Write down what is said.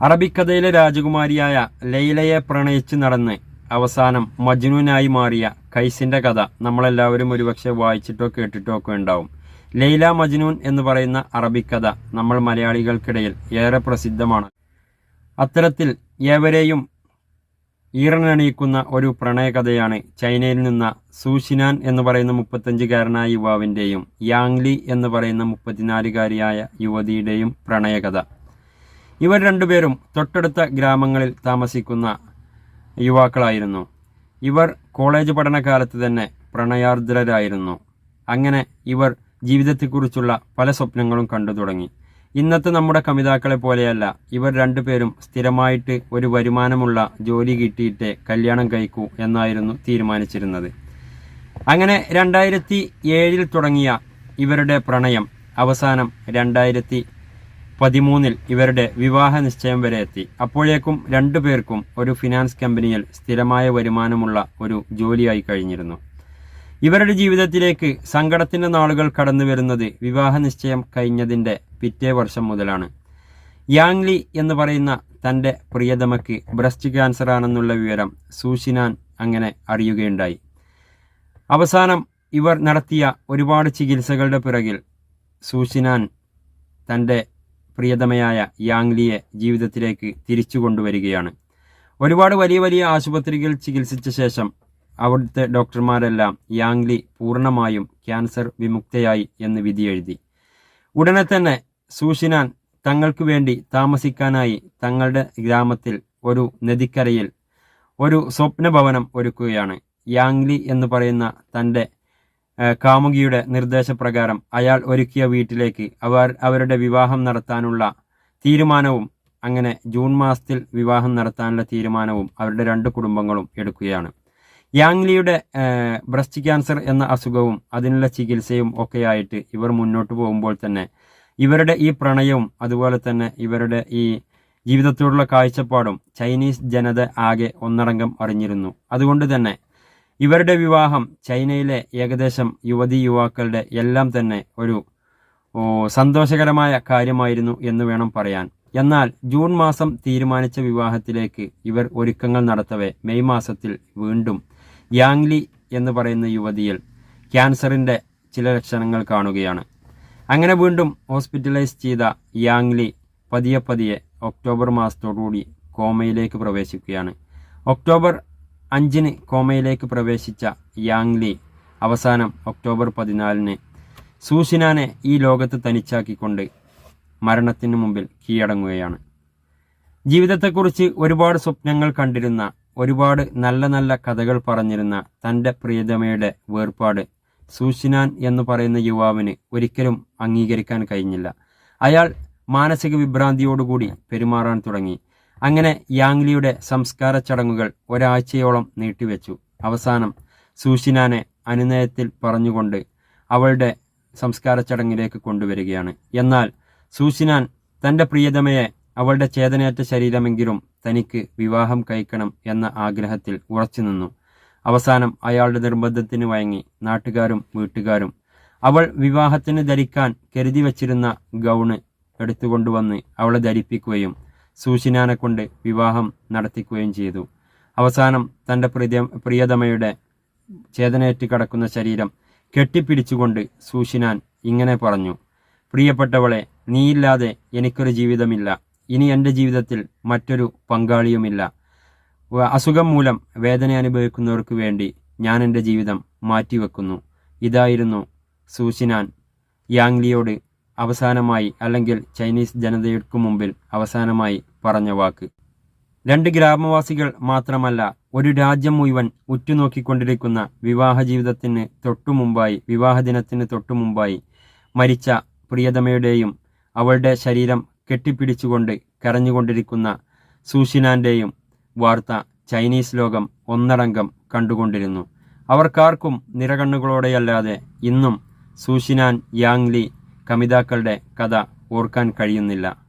അറബിക്കഥയിലെ രാജകുമാരിയായ ലൈലയെ പ്രണയിച്ച് നടന്ന് അവസാനം മജ്നുവിനായി മാറിയ കൈസിന്റെ കഥ നമ്മളെല്ലാവരും ഒരുപക്ഷെ വായിച്ചിട്ടോ കേട്ടിട്ടോ ഒക്കെ ഉണ്ടാവും. ലൈല മജ്നൂൻ എന്ന് പറയുന്ന അറബിക്കഥ നമ്മൾ മലയാളികൾക്കിടയിൽ ഏറെ പ്രസിദ്ധമാണ്. അത്തരത്തിൽ ഏവരെയും ഈറനണിയിക്കുന്ന ഒരു പ്രണയകഥയാണ് ചൈനയിൽ നിന്ന സൂഷിനാൻ എന്ന് പറയുന്ന മുപ്പത്തഞ്ചുകാരനായ യുവാവിന്റെയും യാങ്ലി എന്ന് പറയുന്ന മുപ്പത്തിനാലുകാരിയായ യുവതിയുടെയും പ്രണയകഥ. ഇവർ രണ്ടുപേരും തൊട്ടടുത്ത ഗ്രാമങ്ങളിൽ താമസിക്കുന്ന യുവാക്കളായിരുന്നു. ഇവർ കോളേജ് പഠനകാലത്ത് തന്നെ പ്രണയാർദ്രരായിരുന്നു അങ്ങനെ ഇവർ ജീവിതത്തെക്കുറിച്ചുള്ള പല സ്വപ്നങ്ങളും കണ്ടു തുടങ്ങി. ഇന്നത്തെ നമ്മുടെ കവിതാക്കളെ പോലെയല്ല ഇവർ രണ്ടുപേരും സ്ഥിരമായിട്ട് ഒരു വരുമാനമുള്ള ജോലി കിട്ടിയിട്ടേ കല്യാണം കഴിക്കൂ എന്നായിരുന്നു തീരുമാനിച്ചിരുന്നത്. അങ്ങനെ രണ്ടായിരത്തി ഏഴിൽ തുടങ്ങിയ ഇവരുടെ പ്രണയം അവസാനം രണ്ടായിരത്തി പതിമൂന്നിൽ ഇവരുടെ വിവാഹ നിശ്ചയം വരെ എത്തി. അപ്പോഴേക്കും രണ്ടു പേർക്കും ഒരു ഫിനാൻസ് കമ്പനിയിൽ സ്ഥിരമായ വരുമാനമുള്ള ഒരു ജോലിയായി കഴിഞ്ഞിരുന്നു. ഇവരുടെ ജീവിതത്തിലേക്ക് സങ്കടത്തിന്റെ നാളുകൾ കടന്നു വരുന്നത് വിവാഹ നിശ്ചയം കഴിഞ്ഞതിന്റെ പിറ്റേ വർഷം മുതലാണ്. യാങ്ലി എന്ന് പറയുന്ന തന്റെ പ്രിയതമയ്ക്ക് ബ്രസ്റ്റ് ക്യാൻസർ ആണെന്നുള്ള വിവരം സൂഷിനാൻ അങ്ങനെ അറിയുകയുണ്ടായി. അവസാനം ഇവർ നടത്തിയ ഒരുപാട് ചികിത്സകളുടെ പിറകിൽ സൂഷിനാൻ തന്റെ പ്രിയതമയായ യാങ്ലിയെ ജീവിതത്തിലേക്ക് തിരിച്ചു കൊണ്ടുവരികയാണ്. ഒരുപാട് വലിയ വലിയ ആശുപത്രികൾ ചികിത്സിച്ച ശേഷം അവിടുത്തെ ഡോക്ടർമാരെല്ലാം യാങ്ലി പൂർണമായും ക്യാൻസർ വിമുക്തയായി എന്ന് വിധിയെഴുതി. ഉടനെ തന്നെ സൂഷിനാൻ തങ്ങൾക്ക് വേണ്ടി താമസിക്കാനായി തങ്ങളുടെ ഗ്രാമത്തിൽ ഒരു നദിക്കരയിൽ ഒരു സ്വപ്നഭവനം ഒരുക്കുകയാണ്. യാങ്ലി എന്ന് പറയുന്ന തന്റെ കാമുകിയുടെ നിർദ്ദേശപ്രകാരം അയാൾ ഒരുക്കിയ വീട്ടിലേക്ക് അവർ അവരുടെ വിവാഹം നടത്താനുള്ള തീരുമാനവും അങ്ങനെ ജൂൺ മാസത്തിൽ വിവാഹം നടത്താനുള്ള തീരുമാനവും അവരുടെ രണ്ട് കുടുംബങ്ങളും എടുക്കുകയാണ്. യാങ്ലിയുടെ ബ്രസ്റ്റ് ക്യാൻസർ എന്ന അസുഖവും അതിനുള്ള ചികിത്സയും ഒക്കെയായിട്ട് ഇവർ മുന്നോട്ട് പോകുമ്പോൾ തന്നെ ഇവരുടെ ഈ പ്രണയവും അതുപോലെ തന്നെ ഇവരുടെ ഈ ജീവിതത്തോടുള്ള കാഴ്ചപ്പാടും ചൈനീസ് ജനത ആകെ ഒന്നടങ്കം അറിഞ്ഞിരുന്നു. അതുകൊണ്ട് തന്നെ ഇവരുടെ വിവാഹം ചൈനയിലെ ഏകദേശം യുവതി യുവാക്കളുടെ എല്ലാം തന്നെ ഒരു സന്തോഷകരമായ കാര്യമായിരുന്നു എന്ന് വേണം പറയാൻ. എന്നാൽ ജൂൺ മാസം തീരുമാനിച്ച വിവാഹത്തിലേക്ക് ഇവർ ഒരുക്കങ്ങൾ നടത്തവേ മെയ് മാസത്തിൽ വീണ്ടും യാങ്ലി എന്ന് പറയുന്ന യുവതിയിൽ ക്യാൻസറിന്റെ ചില ലക്ഷണങ്ങൾ കാണുകയാണ്. അങ്ങനെ വീണ്ടും ഹോസ്പിറ്റലൈസ് ചെയ്ത യാങ്ലി പതിയെ പതിയെ ഒക്ടോബർ മാസത്തോടുകൂടി കോമയിലേക്ക് പ്രവേശിക്കുകയാണ്. ഒക്ടോബർ അഞ്ചിന് കോമയിലേക്ക് പ്രവേശിച്ച യാങ് യാങ്ലി അവസാനം ഒക്ടോബർ പതിനാലിന് സൂഷിനാനെ ഈ ലോകത്ത് തനിച്ചാക്കിക്കൊണ്ട് മരണത്തിന് മുമ്പിൽ കീഴടങ്ങുകയാണ്. ജീവിതത്തെക്കുറിച്ച് ഒരുപാട് സ്വപ്നങ്ങൾ കണ്ടിരുന്ന ഒരുപാട് നല്ല നല്ല കഥകൾ പറഞ്ഞിരുന്ന തന്റെ പ്രിയതമയുടെ വേർപാട് സൂഷിനാൻ എന്ന് പറയുന്ന യുവാവിന് ഒരിക്കലും അംഗീകരിക്കാൻ കഴിഞ്ഞില്ല. അയാൾ മാനസിക വിഭ്രാന്തിയോടുകൂടി പെരുമാറാൻ തുടങ്ങി. അങ്ങനെ യാങ്ലിയുടെ സംസ്കാര ചടങ്ങുകൾ ഒരാഴ്ചയോളം നീട്ടിവെച്ചു. അവസാനം സൂഷിനാനെ അനുനയത്തിൽ പറഞ്ഞുകൊണ്ട് അവളുടെ സംസ്കാര ചടങ്ങിലേക്ക് കൊണ്ടുവരികയാണ്. എന്നാൽ സൂഷിനാൻ തന്റെ പ്രിയതമയെ അവളുടെ ചേതനയേറ്റ ശരീരമെങ്കിലും തനിക്ക് വിവാഹം കഴിക്കണം എന്ന ആഗ്രഹത്തിൽ ഉറച്ചു നിന്നു. അവസാനം അയാളുടെ നിർബന്ധത്തിന് വഴങ്ങി നാട്ടുകാരും വീട്ടുകാരും അവൾ വിവാഹത്തിന് ധരിക്കാൻ കരുതി വച്ചിരുന്ന ഗൗണ് എടുത്തുകൊണ്ടുവന്ന് അവളെ ധരിപ്പിക്കുകയും സൂഷിനാനെ കൊണ്ട് വിവാഹം നടത്തിക്കുകയും ചെയ്തു. അവസാനം തന്റെ പ്രിയ പ്രിയതമയുടെ ചേതനയേറ്റ് കിടക്കുന്ന ശരീരം കെട്ടിപ്പിടിച്ചുകൊണ്ട് സൂഷിനാൻ ഇങ്ങനെ പറഞ്ഞു പ്രിയപ്പെട്ടവളെ നീയില്ലാതെ എനിക്കൊരു ജീവിതമില്ല. ഇനി എന്റെ ജീവിതത്തിൽ മറ്റൊരു പങ്കാളിയുമില്ല. അസുഖം മൂലം വേദന അനുഭവിക്കുന്നവർക്ക് വേണ്ടി ഞാൻ എന്റെ ജീവിതം മാറ്റിവെക്കുന്നു. ഇതായിരുന്നു സൂഷിനാൻ യാങ്ലിയോട് അവസാനമായി അല്ലെങ്കിൽ ചൈനീസ് ജനതയ്ക്ക് മുമ്പിൽ അവസാനമായി പറഞ്ഞ വാക്ക്. രണ്ട് ഗ്രാമവാസികൾ മാത്രമല്ല ഒരു രാജ്യം മുഴുവൻ ഉറ്റുനോക്കിക്കൊണ്ടിരിക്കുന്ന വിവാഹ ജീവിതത്തിന് തൊട്ടുമുമ്പായി വിവാഹ ദിനത്തിന് തൊട്ടുമുമ്പായി മരിച്ച പ്രിയതമയുടെയും അവളുടെ ശരീരം കെട്ടിപ്പിടിച്ചുകൊണ്ട് കരഞ്ഞുകൊണ്ടിരിക്കുന്ന സൂഷിനാന്റെയും വാർത്ത ചൈനീസ് ലോകം ഒന്നടങ്കം കണ്ടുകൊണ്ടിരുന്നു. അവർക്കാർക്കും നിറകണ്ണുകളോടെയല്ലാതെ ഇന്നും സൂഷിനാൻ യാങ്ലി കമിതാക്കളുടെ കഥ ഓർക്കാൻ കഴിയുന്നില്ല.